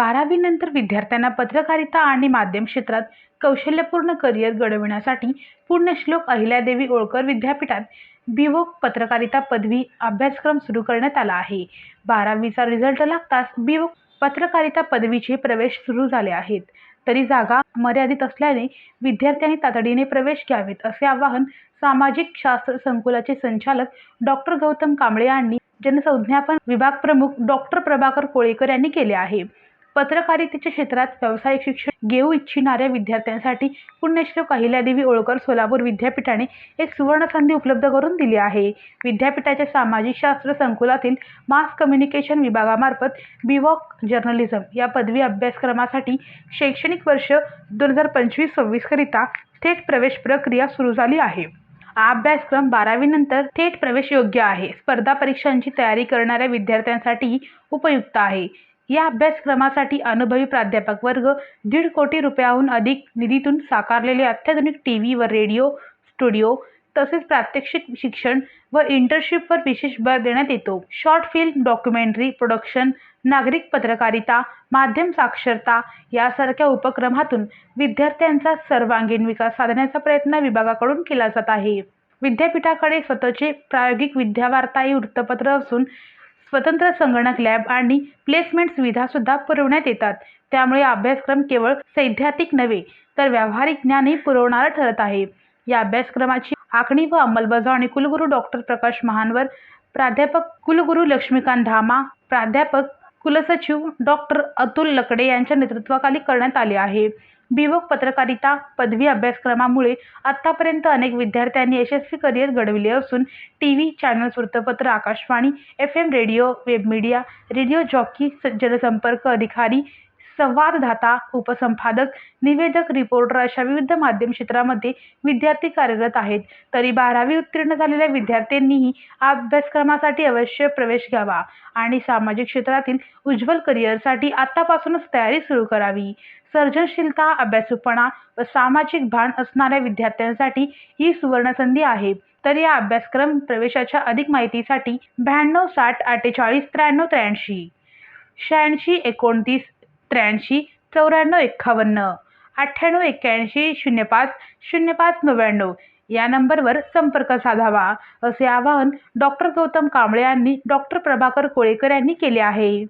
बारावीनंतर विद्यार्थ्यांना पत्रकारिता आणि माध्यम क्षेत्रात कौशल्यपूर्ण करिअर घडविण्यासाठी पूर्णश्लोक अहिल्यादेवी होळकर विद्यापीठात बीवोक पत्रकारिता पदवी अभ्यासक्रम सुरू करण्यात आला आहे. बारावीचा रिझल्ट लागताच बीवोक पत्रकारिता पदवीचे प्रवेश सुरू झाले आहेत. तरी जागा मर्यादित असल्याने विद्यार्थ्यांनी तातडीने प्रवेश घ्यावेत असे आवाहन सामाजिक शास्त्र संकुलाचे संचालक डॉक्टर गौतम कांबळे यांनी जनसंज्ञापन विभाग प्रमुख डॉक्टर प्रभाकर कोळेकर यांनी केले आहे. पत्रकारितेच्या क्षेत्रात व्यावसायिक शिक्षण घेऊ इच्छिणाऱ्या विद्यार्थ्यांसाठी पुण्यश्लोक अहिल्यादेवी होळकर सोलापूर विद्यापीठाने एक सुवर्ण संधी उपलब्ध करून दिली आहे. विद्यापीठाच्या सामाजिक शास्त्र संकुलातील मास कम्युनिकेशन विभागामार्फत बिवॉक जर्नलिझम या पदवी अभ्यासक्रमासाठी शैक्षणिक वर्ष दोन हजार पंचवीस सव्वीसकरिता थेट प्रवेश प्रक्रिया सुरू झाली आहे. अभ्यासक्रम बारावीनंतर थेट प्रवेश योग्य आहे. स्पर्धा परीक्षांची तयारी करणाऱ्या विद्यार्थ्यांसाठी उपयुक्त आहे. या अभ्यासक्रमासाठी अनुभवी प्राध्यापक वर्ग दीड कोटी रुपयाहून अधिक निधीतून साकारलेले अत्याधुनिक टी व्ही व रेडिओ स्टुडिओ तसेच प्रात्यक्षिक शिक्षण व इंटर्नशिपवर विशेष भर देण्यात येतो. शॉर्ट फिल्म डॉक्युमेंटरी प्रोडक्शन नागरिक पत्रकारिता माध्यम साक्षरता यासारख्या उपक्रमातून विद्यार्थ्यांचा सर्वांगीण विकास साधण्याचा प्रयत्न विभागाकडून केला जात आहे. विद्यापीठाकडे स्वतःचे प्रायोगिक विद्यावार्ताही वृत्तपत्र असून स्वतंत्र संगणक लॅब आणि प्लेसमेंट सुविधा सुद्धा पुरवण्यात येतात. त्यामुळे अभ्यासक्रम केवळ सैद्धांतिक नव्हे तर व्यावहारिक ज्ञानही पुरवणारा ठरत आहे. या अभ्यासक्रमाची आखणी व अंमलबजावणी कुलगुरू डॉक्टर प्रकाश महानवर प्राध्यापक कुलगुरू लक्ष्मीकांत धामा प्राध्यापक कुलसचिव डॉक्टर अतुल लकडे यांच्या नेतृत्वाखाली करण्यात आले आहे. बिवोक पत्रकारिता पदवी अभ्यासक्रमामुळे आत्तापर्यंत अनेक विद्यार्थ्यांनी यशस्वी करिअर घडविले असून टी व्ही चॅनल्स वृत्तपत्र Akashvani F M radio web media radio jockey जनसंपर्क अधिकारी संवाददाता उपसंपादक निवेदक रिपोर्टर अशा विविध माध्यम क्षेत्रामध्ये विद्यार्थी कार्यरत आहेत. तरी बारावी उत्तीर्ण झालेल्या विद्यार्थ्यांनीही अभ्यासक्रमासाठी अवश्य प्रवेश घ्यावा आणि सामाजिक क्षेत्रातील उज्ज्वल करिअरसाठी आतापासूनच तयारी सुरू करावी. सर्जनशीलता अभ्यासूपणा व सामाजिक भान असणाऱ्या विद्यार्थ्यांसाठी ही सुवर्णसंधी आहे. तर या अभ्यासक्रम प्रवेशाच्या अधिक माहितीसाठी ब्याण्णव साठ अठ्ठेचाळीस त्र्याण्णव त्र्याऐंशी. शहाऐंशी एकोणतीस त्र्याऐंशी चौऱ्याण्णव एक्कावन्न अठ्ठ्याण्णव एक्क्याऐंशी शून्य पाच शून्य पाच नव्याण्णव या नंबरवर संपर्क साधावा असे आवाहन डॉक्टर गौतम कांबळे यांनी डॉक्टर प्रभाकर कोळेकर यांनी केले आहे.